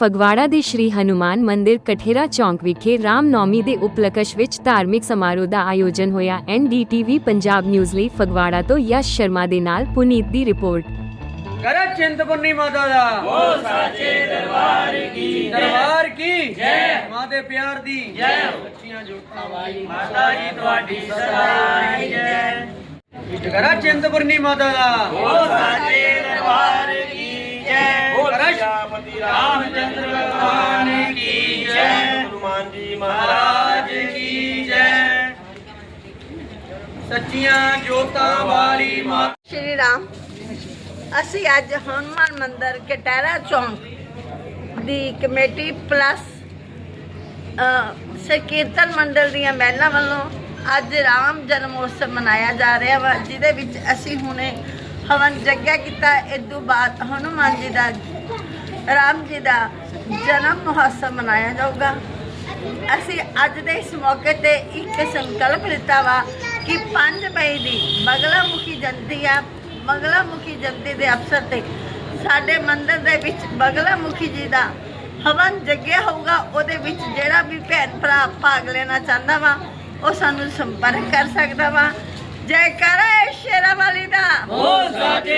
ਫਗਵਾੜਾ ਦੇ ਸ਼੍ਰੀ ਹਨੂਮਾਨ ਮੰਦਿਰ ਕਠੇਰਾ ਚੌਂਕ ਵਿਖੇ ਰਾਮਨੌਮੀ ਦੇ ਉਪਲਕਸ਼ ਵਿੱਚ ਧਾਰਮਿਕ ਸਮਾਰੋਹ ਦਾ ਆਯੋਜਨ ਹੋਇਆ। ਐਨਡੀਟੀਵੀ ਪੰਜਾਬ ਨਿਊਜ਼ ਲਈ ਫਗਵਾੜਾ ਤੋਂ ਯਸ਼ ਸ਼ਰਮਾ ਦੇ ਨਾਲ ਪੁਨੀਤ ਦੀ ਰਿਪੋਰਟ। ਕਰਾ ਚਿੰਤਪੁਰਨੀ ਮਾਤਾ ਦਾ। ਉਹ ਸਾਚੇ ਦਰਬਾਰ ਕੀ ਦਰਬਾਰ ਕੀ ਜੈ। ਮਾਂ ਦੇ ਪਿਆਰ ਦੀ। ਜੈ। ਬੱਚੀਆਂ ਜੋਤਾਂ ਵਾਲੀ। ਮਾਤਾ ਜੀ ਤੁਹਾਡੀ ਸਦਾਈ ਜੈ। ਕਰਾ ਚਿੰਤਪੁਰਨੀ ਮਾਤਾ ਦਾ। ਉਹ ਸਾਚੇ ਜੀ ਮਹਾਰਾਜ ਕੀ ਜੈ। ਸੱਚੀਆਂ ਜੋਤਾਂ ਵਾਲੀ ਮਾਤਾ ਸ਼੍ਰੀ ਰਾਮ। ਅਸੀਂ ਅੱਜ ਹਨੂੰਮਾਨ ਮੰਦਿਰ ਕਟਾਰਾ ਚੌਂਕ ਦੀ ਕਮੇਟੀ ਪਲੱਸ ਸੰਕੀਰਤਨ ਮੰਡਲ ਦੀਆਂ ਮਹਿਲਾ ਵੱਲੋਂ ਅੱਜ ਰਾਮ ਜਨਮ ਉਤਸਵ ਮਨਾਇਆ ਜਾ ਰਿਹਾ ਵਾ, ਜਿਹਦੇ ਵਿੱਚ ਅਸੀਂ ਹੁਣੇ ਹਵਨ ਜੱਗਿਆ ਕੀਤਾ। ਇਦੋਂ ਬਾਅਦ ਹਨੂੰਮਾਨ ਜੀ ਦਾ, ਰਾਮ ਜੀ ਦਾ ਜਨਮ ਮਹੋਤਸਵ ਮਨਾਇਆ ਜਾਊਗਾ। ਅਸੀਂ ਅੱਜ ਦੇ ਇਸ ਮੌਕੇ ਤੇ ਇੱਕ ਸੰਕਲਪ ਲਿੱਤਾ ਵਾ ਕਿ 5 ਮਈ ਦੀ ਬਗਲਾਮੁਖੀ ਮੁਖੀ ਜਯੰਤੀ ਆ। ਬਗਲਾ ਮੁਖੀ ਦੇ ਅਵਸਰ ਤੇ ਸਾਡੇ ਮੰਦਿਰ ਦੇ ਵਿੱਚ ਬਗਲਾ ਮੁਖੀ ਜੀ ਦਾ ਹਵਨ ਜੱਗਿਆ ਹੋਊਗਾ। ਉਹਦੇ ਵਿੱਚ ਜਿਹੜਾ ਵੀ ਭੈਣ ਭਰਾ ਭਾਗ ਲੈਣਾ ਚਾਹੁੰਦਾ ਵਾ, ਉਹ ਸਾਨੂੰ ਸੰਪਰਕ ਕਰ ਸਕਦਾ ਵਾ। ਜੈ ਕਰੇ ਸ਼ੇਰਾ ਵਾਲੀ ਦਾ। ਉਹ ਸਾਚੇ